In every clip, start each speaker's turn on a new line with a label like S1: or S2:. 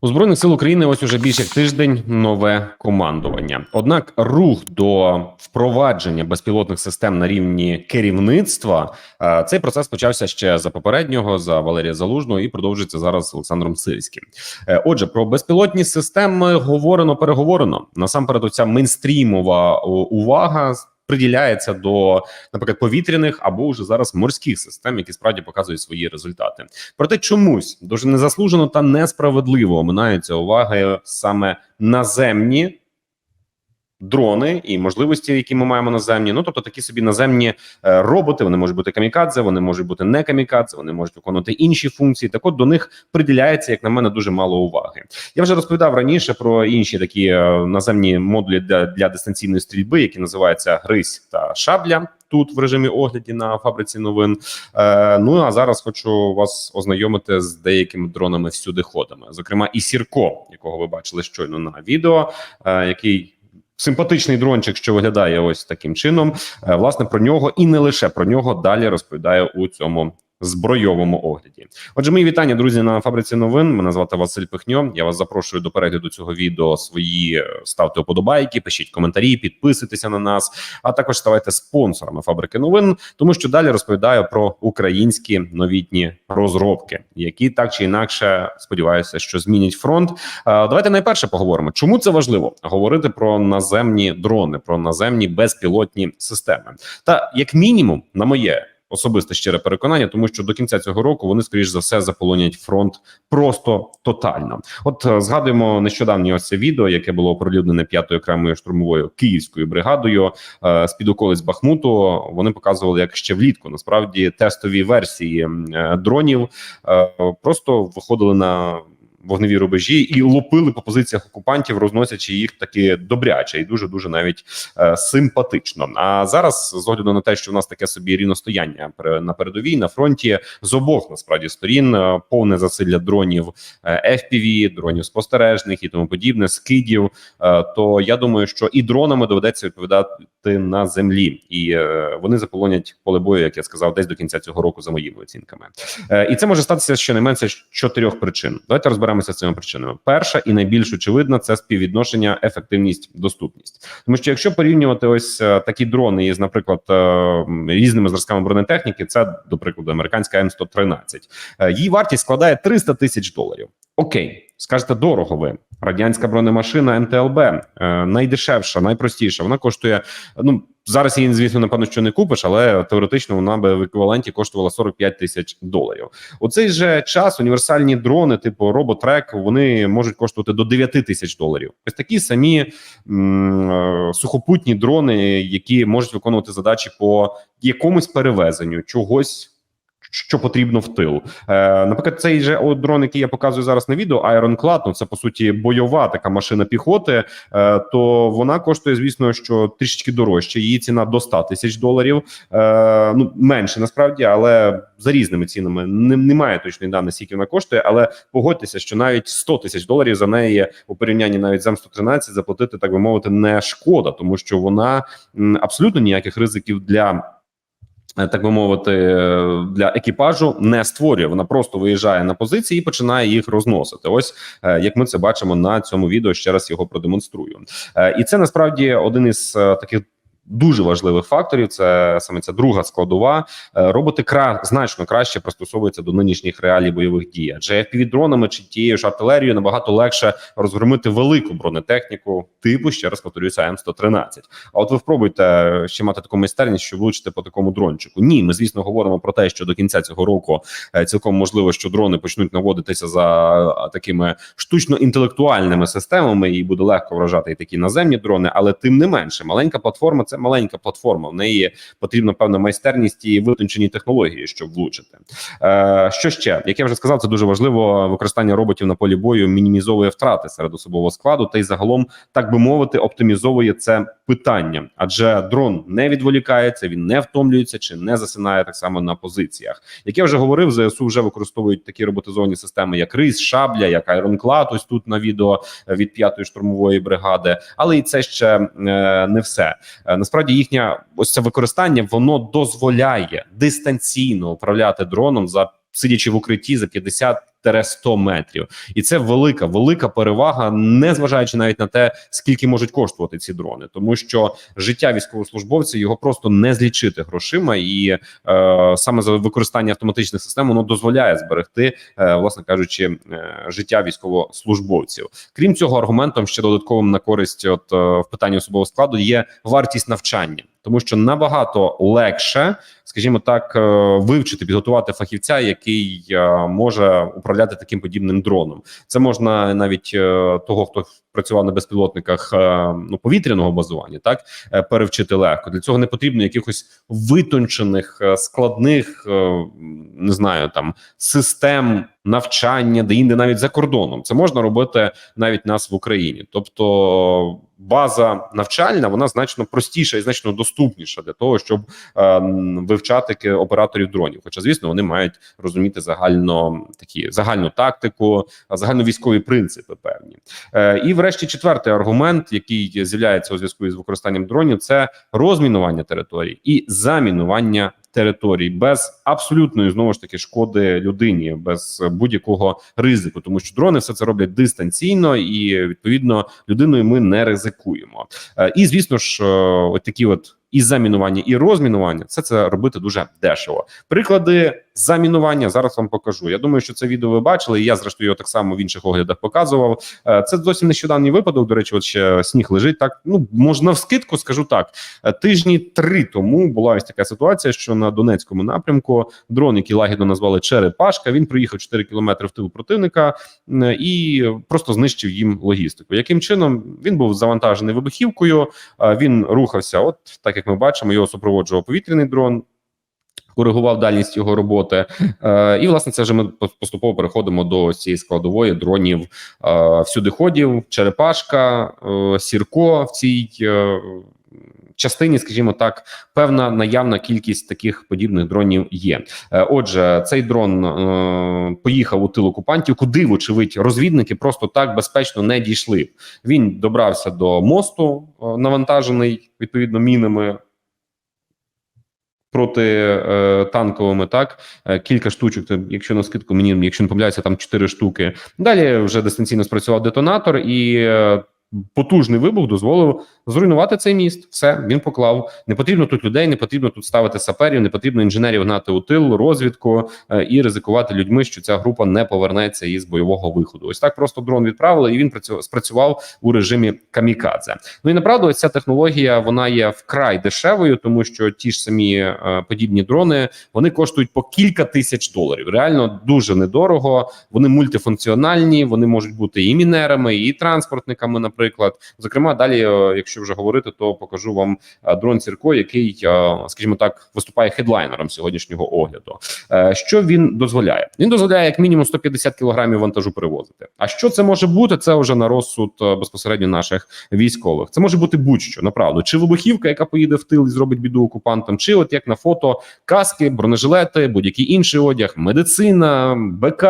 S1: У збройних сил України ось уже більше як тиждень нове командування. Однак рух до впровадження безпілотних систем на рівні керівництва е, цей процес почався ще за попереднього за Валерія Залужного і продовжується зараз Олександром Сирським. Е, Отже, про безпілотні системи говорено переговорено. Насамперед, оця мейнстрімова увага приділяється до, наприклад, повітряних або вже зараз морських систем, які справді показують свої результати. Проте чомусь дуже незаслужено та несправедливо оминаються уваги саме наземні. Дрони і можливості, які ми маємо наземні, ну тобто такі собі наземні е, роботи. Вони можуть бути камікадзе, вони можуть бути не камікадзе, вони можуть виконувати інші функції. Так, от до них приділяється, як на мене, дуже мало уваги. Я вже розповідав раніше про інші такі е, наземні модулі для, для дистанційної стрільби, які називаються Грись та Шабля. Тут в режимі огляді на фабриці новин. Е, ну а зараз хочу вас ознайомити з деякими дронами всюди ходами. Зокрема, і Сірко, якого ви бачили щойно на відео, е, який. Симпатичний дрончик, що виглядає ось таким чином. Е, Власне про нього і не лише про нього далі розповідає у цьому збройовому огляді. Отже, мої вітання, друзі, на фабриці новин. Мене звати Василь Пихньо. Я вас запрошую до перегляду цього відео. Свої е, ставте вподобайки, пишіть коментарі, підписуйтеся на нас, а також ставайте спонсорами фабрики новин, тому що далі розповідаю про українські новітні розробки, які так чи інакше сподіваюся, що змінять фронт. Давайте найперше поговоримо, чому це важливо говорити про наземні дрони, про наземні безпілотні системи. Та як мінімум, на моє особисте щире переконання, тому що до кінця цього року вони скоріш за все заполонять фронт просто тотально. От е, згадуємо нещодавнє ось відео, яке було оприлюднене п'ятою окремою штурмовою київською бригадою е, з під околиць Бахмуту. Вони показували, як ще влітку насправді тестові версії е, дронів просто виходили на. Вогневі рубежі і лупили по позиціях окупантів, розносячи їх таки добряче і дуже дуже навіть е, симпатично. А зараз, з огляду на те, що в нас таке собі рівностояння на передовій на фронті з обох насправді сторін, е, повне засилля дронів е, FPV, дронів спостережних і тому подібне, скидів. е, То я думаю, що і дронами доведеться відповідати на землі, і е, вони заполонять поле бою, як я сказав, десь до кінця цього року, за моїми оцінками. Е, І це може статися щонайменше чотирьох причин. Давайте розберемося з цими причинами. Перша і найбільш очевидна це співвідношення, ефективність, доступність. Тому що якщо порівнювати ось е, такі дрони із, наприклад, е, різними зразками бронетехніки, це до прикладу американська М113, е, її вартість складає 300 тисяч доларів. Окей, скажете, дорого ви. Радянська бронемашина МТЛБ е, найдешевша, найпростіша. Вона коштує ну. Зараз її, звісно, напевно, що не купиш, але теоретично вона би в еквіваленті коштувала 45 тисяч доларів. У цей же час універсальні дрони, типу Роботрек, вони можуть коштувати до 9 тисяч доларів. Ось такі самі м, е, сухопутні дрони, які можуть виконувати задачі по якомусь перевезенню чогось. Що потрібно в тил, е, наприклад, цей же дрон, який я показую зараз на відео, Ironclad, ну це по суті бойова така машина піхоти. Е, то вона коштує, звісно, що трішечки дорожче. Її ціна до 100 тисяч доларів. Е, ну менше насправді, але за різними цінами немає точної дані, скільки вона коштує. Але погодьтеся, що навіть 100 тисяч доларів за неї у порівнянні навіть з М113 заплатити, так би мовити, не шкода, тому що вона абсолютно ніяких ризиків для. Е, Так би мовити, е, для екіпажу не створює. Вона просто виїжджає на позиції і починає їх розносити. Ось е, як ми це бачимо на цьому відео. Ще раз його продемонструю. І це насправді один із таких. Дуже важливих факторів це саме ця друга складова. Е, Роботи кра значно краще пристосовуються до нинішніх реалій бойових дій. Адже fpv дронами чи тією ж артилерією набагато легше розгромити велику бронетехніку, типу ще раз повторюся, М113. А от ви спробуйте ще мати таку майстерність, що влучити по такому дрончику. Ні, ми звісно говоримо про те, що до кінця цього року е, цілком можливо, що дрони почнуть наводитися за такими штучно-інтелектуальними системами, і буде легко вражати і такі наземні дрони, але тим не менше, маленька платформа це маленька платформа. В неї потрібна певна майстерність і витончені технології, щоб влучити. Е, що ще, як я вже сказав, це дуже важливо. Використання роботів на полі бою мінімізовує втрати серед особового складу, та й загалом, так би мовити, оптимізовує це питання, адже дрон не відволікається, він не втомлюється чи не засинає так само на позиціях. Як я вже говорив, ЗСУ вже використовують такі роботизовані системи, як Рис, Шабля, як Ironclad, ось тут на відео е, від п'ятої штурмової бригади. Але і це ще е, не все. Насправді їхнє ось це використання воно дозволяє дистанційно управляти дроном за сидячи в укритті за 50 100 метрів, і це велика, велика перевага, не зважаючи навіть на те, скільки можуть коштувати ці дрони, тому що життя військовослужбовця його просто не злічити грошима, і е, саме за використання автоматичних систем воно дозволяє зберегти, е, власне кажучи, е, життя військовослужбовців. Крім цього, аргументом ще додатковим на користь, от е, в питанні особового складу, є вартість навчання. Тому що набагато легше, скажімо так, е, вивчити, підготувати фахівця, який е, може управляти таким подібним дроном. Це можна навіть е, того, хто працював на безпілотниках ну повітряного базування, так перевчити легко. Для цього не потрібно якихось витончених складних, не знаю, там систем навчання, де інде навіть за кордоном. Це можна робити навіть нас в Україні, тобто. База навчальна вона значно простіша і значно доступніша для того, щоб е, вивчати операторів дронів. Хоча, звісно, вони мають розуміти загально такі загальну тактику, загально військові принципи певні. Е, І, врешті, четвертий аргумент, який з'являється у зв'язку із використанням дронів, це розмінування територій і замінування територій без абсолютної знову ж таки шкоди людині, без будь-якого ризику, тому що дрони все це роблять дистанційно, і відповідно людиною ми не ризикуємо. Е, і звісно ж, е, от такі от і замінування, і розмінування все це робити дуже дешево. Приклади замінування зараз вам покажу. Я думаю, що це відео ви бачили. і Я зрештою його так само в інших оглядах показував. Е, це зовсім нещодавній випадок. До речі, от ще сніг лежить. Так ну можна в скидку, скажу так. Е, тижні три тому була ось така ситуація, що на Донецькому напрямку дрон, який лагідно назвали Черепашка, він проїхав 4 кілометри в тил противника і просто знищив їм логістику. Яким чином він був завантажений вибухівкою? Він рухався, от так як ми бачимо, його супроводжував повітряний дрон. Коригував дальність його роботи, е, і власне це вже ми поступово переходимо до цієї складової дронів е, всюдиходів, черепашка, е, сірко в цій частині, скажімо так, певна наявна кількість таких подібних дронів є. Отже, цей дрон поїхав у тил окупантів, куди, вочевидь, розвідники просто так безпечно не дійшли. Він добрався до мосту, навантажений відповідно мінами. Проти е, так е, кілька штучок. То, якщо на скидку мені, якщо не помиляюся, там чотири штуки. Далі вже дистанційно спрацював детонатор, і е, потужний вибух дозволив зруйнувати цей міст. Все він поклав. Не потрібно тут людей, не потрібно тут ставити саперів, не потрібно інженерів гнати у тил, розвідку е, і ризикувати людьми, що ця група не повернеться із бойового виходу. Ось так просто дрон відправили, і він спрацював у режимі камікадзе. Ну і направду, ось ця технологія вона є вкрай дешевою, тому що ті ж самі е, подібні дрони вони коштують по кілька тисяч доларів. Реально дуже недорого. Вони мультифункціональні, вони можуть бути і мінерами, і транспортниками. Наприклад, зокрема, далі, е, якщо якщо вже говорити, то покажу вам е, дрон Сірко, який, е, скажімо так, виступає хедлайнером сьогоднішнього огляду. Е, що він дозволяє? Він дозволяє як мінімум 150 кілограмів вантажу перевозити. А що це може бути? Це вже на розсуд безпосередньо наших військових. Це може бути будь-що направду, чи вибухівка, яка поїде в тил і зробить біду окупантам, чи от як на фото каски, бронежилети, будь-який інший одяг, медицина, БК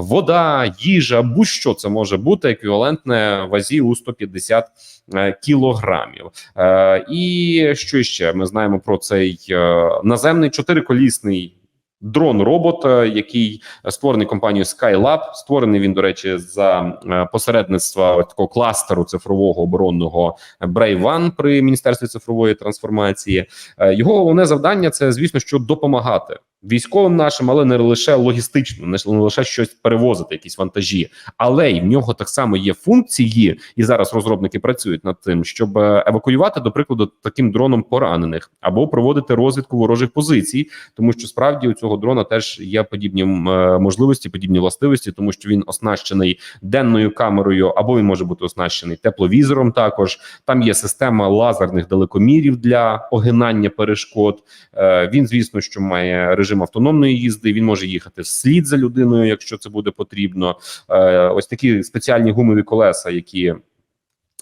S1: вода, їжа, будь-що це може бути еквівалентне вазі у 150 е, кілограмів. Е, і що ще ми знаємо про цей е, наземний чотириколісний. Дрон робот, який створений компанією Skylab, створений він, до речі, за посередництва такого кластеру цифрового оборонного Brave One при міністерстві цифрової трансформації. Його головне завдання це, звісно, що допомагати військовим нашим, але не лише логістично, не лише щось перевозити, якісь вантажі, але й в нього так само є функції, і зараз розробники працюють над тим, щоб е, евакуювати, до прикладу, таким дроном поранених або проводити розвідку ворожих позицій, тому що справді у цього дрона теж є подібні е, можливості, подібні властивості, тому що він оснащений денною камерою, або він може бути оснащений тепловізором. Також там є система лазерних далекомірів для огинання перешкод. Е, він, звісно, що має режим режим автономної їзди. Він може їхати вслід за людиною, якщо це буде потрібно. Е, ось такі спеціальні гумові колеса, які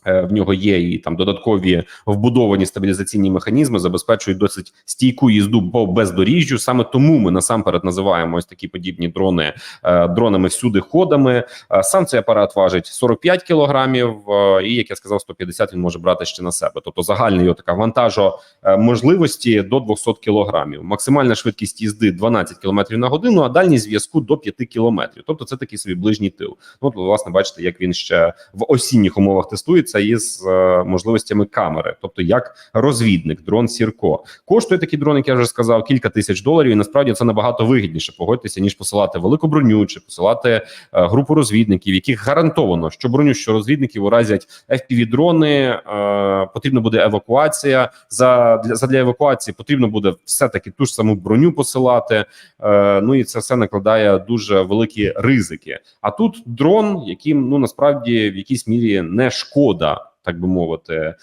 S1: В нього є і там додаткові вбудовані стабілізаційні механізми, забезпечують досить стійку їзду по бездоріжжю. Саме тому ми насамперед називаємо ось такі подібні дрони е, дронами всюди ходами. Е, Сам цей апарат важить 45 кілограмів, е, і як я сказав, 150 він може брати ще на себе. Тобто загальна його така вантажо е, можливості до 200 кілограмів. Максимальна швидкість їзди 12 кілометрів на годину, а дальність зв'язку до 5 кілометрів. Тобто це такий собі ближній тил. Ну, от, власне, бачите, як він ще в осінніх умовах тестується із е, можливостями камери, тобто як розвідник, дрон Сірко. Коштує такий дрон, як я вже сказав, кілька тисяч доларів. І насправді це набагато вигідніше. Погодьтеся, ніж посилати велику броню чи посилати е, групу розвідників, яких гарантовано, що броню, що розвідників уразять fpv дрони е, потрібна буде евакуація. За для задля евакуації потрібно буде все таки ту ж саму броню посилати. Ну і це все накладає дуже великі ризики. А тут дрон, яким ну насправді в якійсь мірі не шкода. Так би мовити,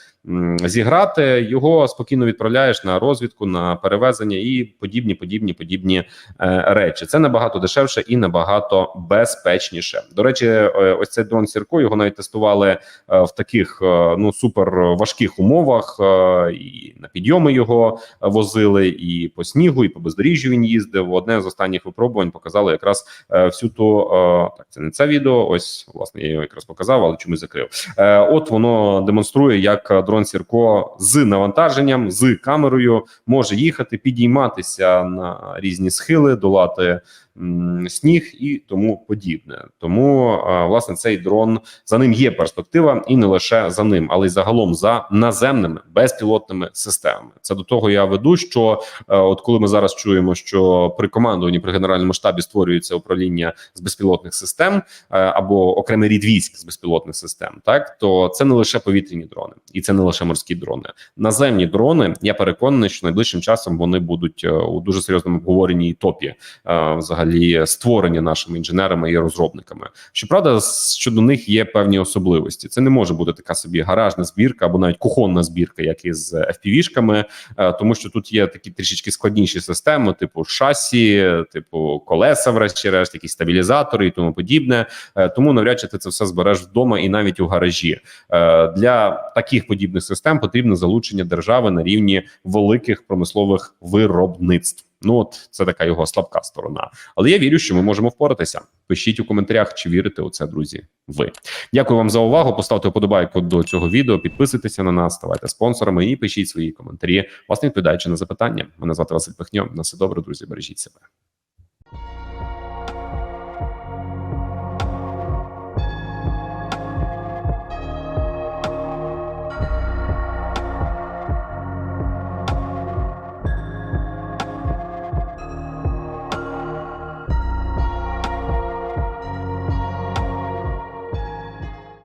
S1: зіграти його спокійно відправляєш на розвідку, на перевезення і подібні, подібні, подібні е, речі. Це набагато дешевше і набагато безпечніше. До речі, е, ось цей дрон Сірко його навіть тестували е, в таких ну супер важких умовах. І на підйоми його возили, і по снігу, і по бездоріжжю він їздив. Одне з останніх випробувань показало якраз всю ту так. Це не це відео. Ось власне я його якраз показав, але чомусь закрив. От воно демонструє, як дрон Сірко з навантаженням, з камерою може їхати, підійматися на різні схили, долати сніг і тому подібне. Тому власне цей дрон за ним є перспектива, і не лише за ним, але й загалом за наземними безпілотними системами. Це до того я веду, що е, от коли ми зараз чуємо, що при командуванні при генеральному штабі створюється управління з безпілотних систем е, або окремий рід військ з безпілотних систем, так то це не лише повітряні дрони, і це не лише морські дрони. Наземні дрони. Я переконаний, що найближчим часом вони будуть е, у дуже серйозному обговоренні і топі е, взагалі створені нашими інженерами і розробниками. Щоправда, щодо них є певні особливості. Це не може бути така собі гаражна збірка або навіть кухонна збірка, як із FPV-шками, е, тому що тут є такі трішечки складніші системи, типу шасі, типу колеса, врешті-решт, якісь стабілізатори і тому подібне. Е, Тому навряд чи ти це все збереш вдома і навіть у гаражі. Е, Для таких подібних систем потрібне залучення держави на рівні великих промислових виробництв. Ну от це така його слабка сторона. Але я вірю, що ми можемо впоратися. Пишіть у коментарях, чи вірите у це, друзі. Ви дякую вам за увагу. Поставте вподобайку до цього відео, підписуйтеся на нас, ставайте спонсорами і пишіть свої коментарі, власне відповідаючи на запитання. Мене звати Василь Пихньо. На все добре, друзі. Бережіть себе.